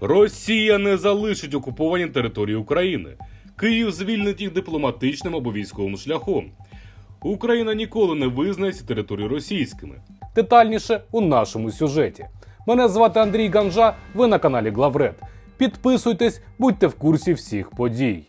Росія не залишить окуповані території України. Київ звільнить їх дипломатичним або військовим шляхом. Україна ніколи не визнає ці території російськими. Детальніше у нашому сюжеті. Мене звати Андрій Ганжа. Ви на каналі Главред. Підписуйтесь, будьте в курсі всіх подій.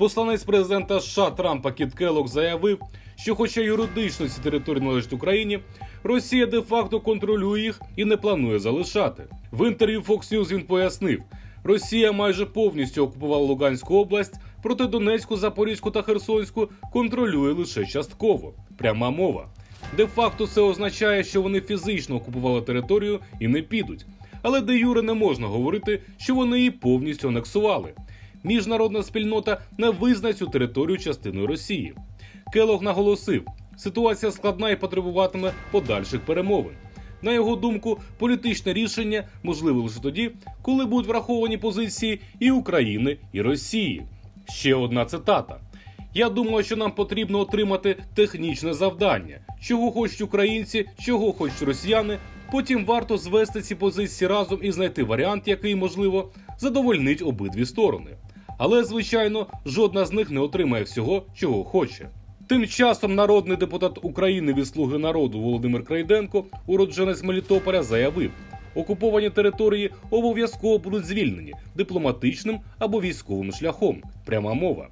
Посланець президента США Трампа Кіт Келлог заявив, що, хоча юридично ці території належать Україні, Росія де-факто контролює їх і не планує залишати. В інтерв'ю Fox News він пояснив, Росія майже повністю окупувала Луганську область, проте Донецьку, Запорізьку та Херсонську контролює лише частково. Пряма мова. Де-факто це означає, що вони фізично окупували територію і не підуть. Але де Юре не можна говорити, що вони її повністю анексували. Міжнародна спільнота не визнає цю територію частиною Росії. Келог наголосив, ситуація складна і потребуватиме подальших перемовин. На його думку, політичне рішення можливе лише тоді, коли будуть враховані позиції і України, і Росії. Ще одна цитата. Я думаю, що нам потрібно отримати технічне завдання, чого хочуть українці, чого хочуть росіяни. Потім варто звести ці позиції разом і знайти варіант, який можливо задовольнить обидві сторони. Але, звичайно, жодна з них не отримає всього, чого хоче. Тим часом народний депутат України від Слуги народу Володимир Крайденко, уродженець Мелітополя, заявив: окуповані території обов'язково будуть звільнені дипломатичним або військовим шляхом. Пряма мова.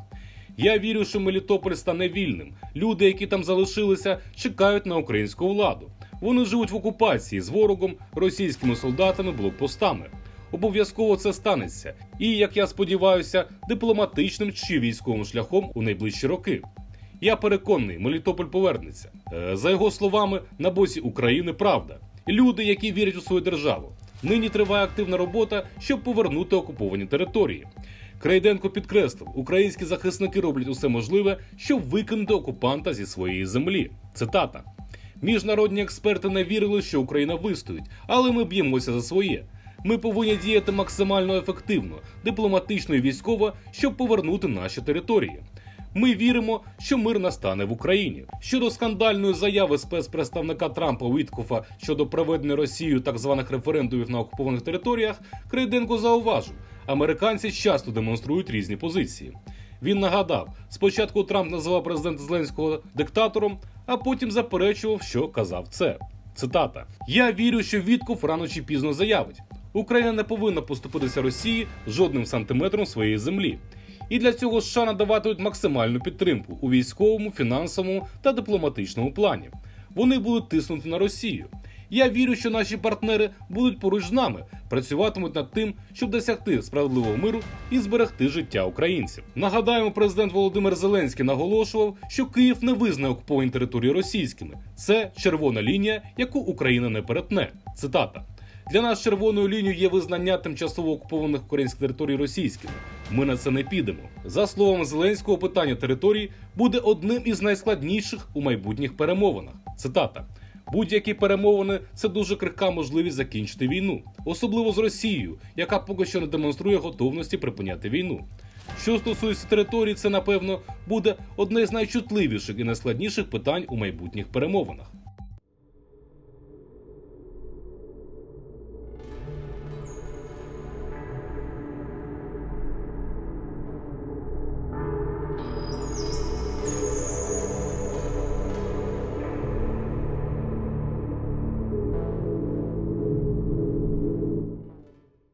Я вірю, що Мелітополь стане вільним. Люди, які там залишилися, чекають на українську владу. Вони живуть в окупації з ворогом, російськими солдатами, блокпостами. Обов'язково це станеться, і як я сподіваюся, дипломатичним чи військовим шляхом у найближчі роки. Я переконаний, Мелітополь повернеться. Е, За його словами, на боці України правда. Люди, які вірять у свою державу. Нині триває активна робота, щоб повернути окуповані території. Крайденко підкреслив, українські захисники роблять усе можливе, щоб викинути окупанта зі своєї землі. Цитата: Міжнародні експерти не вірили, що Україна вистоїть, але ми б'ємося за своє. Ми повинні діяти максимально ефективно, дипломатично і військово, щоб повернути наші території. Ми віримо, що мир настане в Україні. Щодо скандальної заяви спецпредставника Трампа Віткофа щодо проведення Росією так званих референдумів на окупованих територіях, Крейденко зауважив, американці часто демонструють різні позиції. Він нагадав, спочатку Трамп називав президента Зеленського диктатором, а потім заперечував, що казав це. Цитата: Я вірю, що Вітков рано чи пізно заявить: Україна не повинна поступитися Росії жодним сантиметром своєї землі. І для цього США надаватимуть максимальну підтримку у військовому, фінансовому та дипломатичному плані. Вони будуть тиснути на Росію. Я вірю, що наші партнери будуть поруч з нами, працюватимуть над тим, щоб досягти справедливого миру і зберегти життя українців. Нагадаємо, президент Володимир Зеленський наголошував, що Київ не визнає окуповані території російськими. Це червона лінія, яку Україна не перетне. Цитата. Для нас червоною лінією є визнання тимчасово окупованих українських територій російськими. Ми на це не підемо. За словами Зеленського, питання територій буде одним із найскладніших у майбутніх перемовинах. Цитата. Будь-які перемовини це дуже крихка можливість закінчити війну, особливо з Росією, яка поки що не демонструє готовності припиняти війну. Що стосується території, це напевно буде одне з найчутливіших і найскладніших питань у майбутніх перемовинах.